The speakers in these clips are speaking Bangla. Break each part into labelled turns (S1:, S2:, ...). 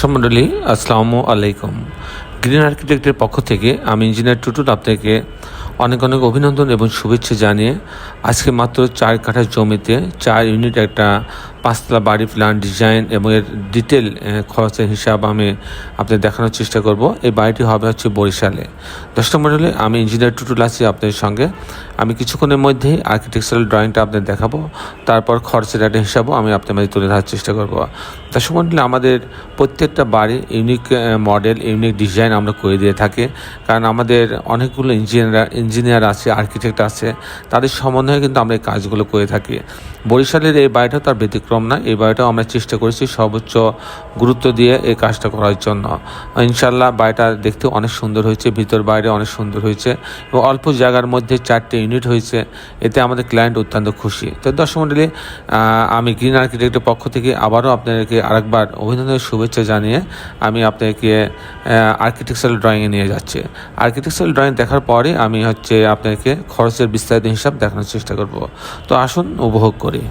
S1: সম্মন্ডলী আসসালামু আলাইকুম। গ্রিন আর্কিটেক্টের পক্ষ থেকে আমি ইঞ্জিনিয়ার টুটুল আপনাকে অনেক অনেক অভিনন্দন এবং শুভেচ্ছা জানিয়ে আজকে মাত্র চার কাঠা জমিতে চার ইউনিট একটা পাঁচতলা বাড়ি প্ল্যান ডিজাইন এবং এর ডিটেল খরচের হিসাব আমি আপনাদের দেখানোর চেষ্টা করব। এই বাড়িটি হবে হচ্ছে বরিশালে। দশটা মডেলে আমি ইঞ্জিনিয়ার টুটুল আছি আপনাদের সঙ্গে। আমি কিছুক্ষণের মধ্যেই আর্কিটেকচারাল ড্রয়িংটা আপনাদের দেখাবো। তারপর খরচের একটা হিসাবও আমি আপনার মাঝে তুলে ধরার চেষ্টা করব। দর্শক মন্ডলী, আমাদের প্রত্যেকটা বাড়ি ইউনিক মডেল ইউনিক ডিজাইন আমরা করে দিয়ে থাকি। কারণ আমাদের অনেকগুলো ইঞ্জিনিয়ার ইঞ্জিনিয়ার আছে আর্কিটেক্ট আছে। তাদের সমন্বয়ে কিন্তু আমরা এই কাজগুলো করে থাকি। বরিশালের এই বাড়িটা তার ব্যতিক্রম না এই বাড়িটাও আমরা চেষ্টা করেছি সর্বোচ্চ গুরুত্ব দিয়ে এই কাজটা করার জন্য। ইনশাল্লাহ বাড়িটা দেখতে অনেক সুন্দর হয়েছে, ভিতর বাইরে অনেক সুন্দর হয়েছে এবং অল্প জায়গার মধ্যে চারটে ইউনিট হয়েছে, এতে আমাদের ক্লায়েন্ট অত্যন্ত খুশি। তো দর্শক মন্ডলী আমি গ্রিন আর্কিটেক্টের পক্ষ থেকে আবারও আপনাদেরকে আরেকবার অভিনন্দনের শুভেচ্ছা জানিয়ে আমি আপনাকে আর্কিটেকচারাল ড্রয়িংয়ে নিয়ে যাচ্ছি। আর্কিটেকচারাল ড্রয়িং দেখার পরে আমি হচ্ছে আপনাকে খরচের বিস্তারিত হিসাব দেখানোর চেষ্টা করব। তো আসুন, উপভোগ করি।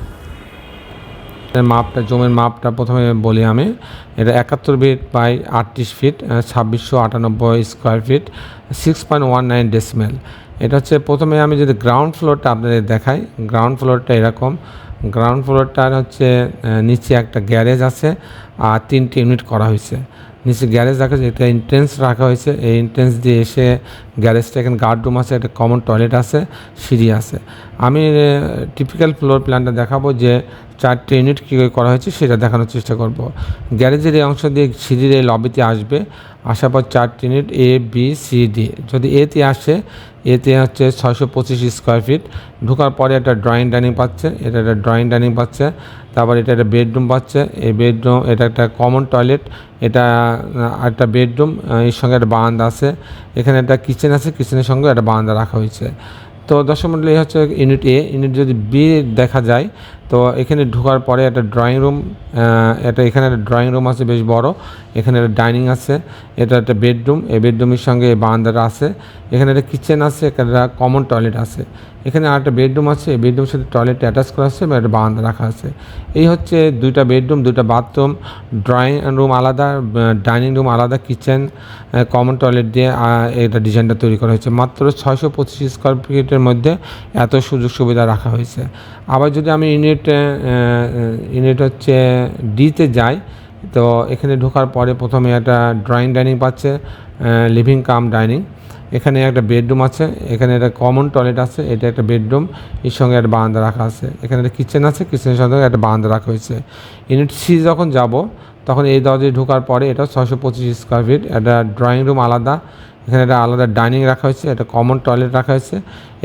S2: মাপটা, জমির মাপটা প্রথমে বলি আমি। এটা একাত্তর ফিট বাই আটত্রিশ ফিট ছাব্বিশশো আটানব্বই square feet six point one nine decimal এটা হচ্ছে প্রথমে আমি যদি গ্রাউন্ড ফ্লোরটা আপনাদের দেখাই গ্রাউন্ড ফ্লোরটা এরকম। গ্রাউন্ড ফ্লোরটার হচ্ছে নিচে একটা গ্যারেজ আছে, আর তিনটে ইউনিট করা হয়েছে। নিচে গ্যারেজ রাখা হয়েছে, এটা ইন্টেন্স রাখা হয়েছে। এই ইন্টেন্স দিয়ে এসে গ্যারেজটা এখানে গার্ড রুম আছে, একটা কমন টয়লেট আছে, সিঁড়ি আছে। আমি টিপিক্যাল ফ্লোর প্ল্যানটা দেখাবো যে চারটে ইউনিট কী করে হয়েছে সেটা দেখানোর চেষ্টা করব। গ্যারেজের এই অংশ দিয়ে সিঁড়ির এই লবিতে আসবে। আসার পর চারটে unit A B C D যদি এতে আসে এতে হচ্ছে ছয়শো পঁচিশ স্কোয়ার ফিট ঢোকার পরে একটা ড্রয়িং ডাইনিং পাচ্ছে, এটা একটা ড্রয়িং ডাইনিং পাচ্ছে। তারপর এটা একটা বেডরুম পাচ্ছে। এই বেডরুম এটা একটা কমন টয়লেট এটা একটা বেডরুম এর সঙ্গে একটা বারান্দা আছে। এখানে একটা কিচেন আছে কিচেনের সঙ্গে একটা বারান্দা রাখা হয়েছে। তো এই হচ্ছে ইউনিট এ ইউনিট যদি বি দেখা যায় তো এখানে ঢোকার পরে একটা ড্রয়িং রুম এটা এখানে একটা ড্রয়িং রুম আছে, বেশ বড়। এখানে একটা ডাইনিং আছে, এটা একটা বেডরুম এই বেডরুমের সঙ্গে বারান্দাটা আছে। এখানে একটা কিচেন আছে এখানে একটা কমন টয়লেট আছে। এখানে আর একটা বেডরুম আছে, এই বেডরুমের সাথে টয়লেট অ্যাটাচ করা আছে এবং একটা বারান্দা রাখা আছে। এই হচ্ছে দুইটা বেডরুম দুইটা বাথরুম ড্রয়িং রুম আলাদা ডাইনিং রুম আলাদা কিচেন কমন টয়লেট দিয়ে এটা ডিজাইনটা তৈরি করা হয়েছে। মাত্র ছয়শো পঁচিশ স্কোয়ার ফিটের মধ্যে এত সুযোগ সুবিধা রাখা হয়েছে। আবার যদি আমি ইউনিট ইউনিট ইউনিট হচ্ছে ডিতে যায়, তো এখানে ঢোকার পরে প্রথমে একটা ড্রয়িং ডাইনিং পাচ্ছে লিভিং কাম ডাইনিং এখানে একটা বেডরুম আছে, এখানে একটা কমন টয়লেট আছে, এটা একটা বেডরুম এর সঙ্গে একটা বারান্দা রাখা আছে। এখানে একটা কিচেন আছে কিচেনের সঙ্গে একটা বারান্দা রাখা হয়েছে। ইউনিট সি যখন যাব, তখন এই দরজায় ঢোকার পরে এটা ছশো পঁচিশ স্কোয়ার ফিট একটা ড্রয়িং রুম আলাদা এখানে একটা আলাদা ডাইনিং রাখা হয়েছে, একটা কমন টয়লেট রাখা হয়েছে,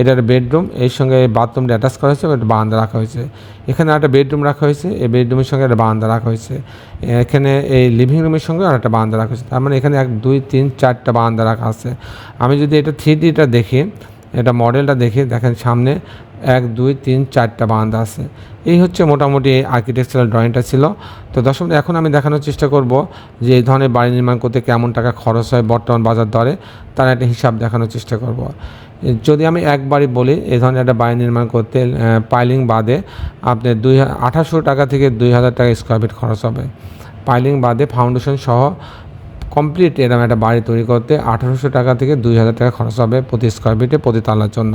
S2: এটা একটা বেডরুম এর সঙ্গে বাথরুমটা অ্যাটাচ করা হয়েছে একটা বারান্দা রাখা হয়েছে। এখানে একটা বেডরুম রাখা হয়েছে, এই বেডরুমের সঙ্গে একটা বারান্দা রাখা হয়েছে। এখানে এই লিভিং রুমের সঙ্গে আর একটা বারান্দা রাখা হয়েছে, তার মানে এখানে এক, দুই, তিন, চারটা বারান্দা রাখা আছে। আমি যদি এটা থ্রি ডিটা দেখি, এটা মডেলটা দেখি, দেখেন সামনে এক, দুই, তিন, চারটা বারান্দা আছে। এই হচ্ছে মোটামুটি আর্কিটেকচারাল ড্রয়িংটা ছিল। তো দর্শক, এখন আমি দেখানোর চেষ্টা করব যে এই ধরনের বাড়ি নির্মাণ করতে কেমন টাকা খরচ হয় বর্তমান বাজার দরে, তার একটা হিসাব দেখানোর চেষ্টা করব। যদি আমি একবারই বলি, এই ধরনের একটা বাড়ি নির্মাণ করতে পাইলিং বাদে আপনি দুই আঠাশশো টাকা থেকে দুই হাজার টাকা স্কোয়ার ফিট খরচ হবে। পাইলিং বাদে ফাউন্ডেশন সহ কমপ্লিট এরকম একটা বাড়ি তৈরি করতে আঠারোশো টাকা থেকে দুই হাজার টাকা খরচ হবে প্রতি স্কোয়ার ফিটে প্রতি তালার জন্য।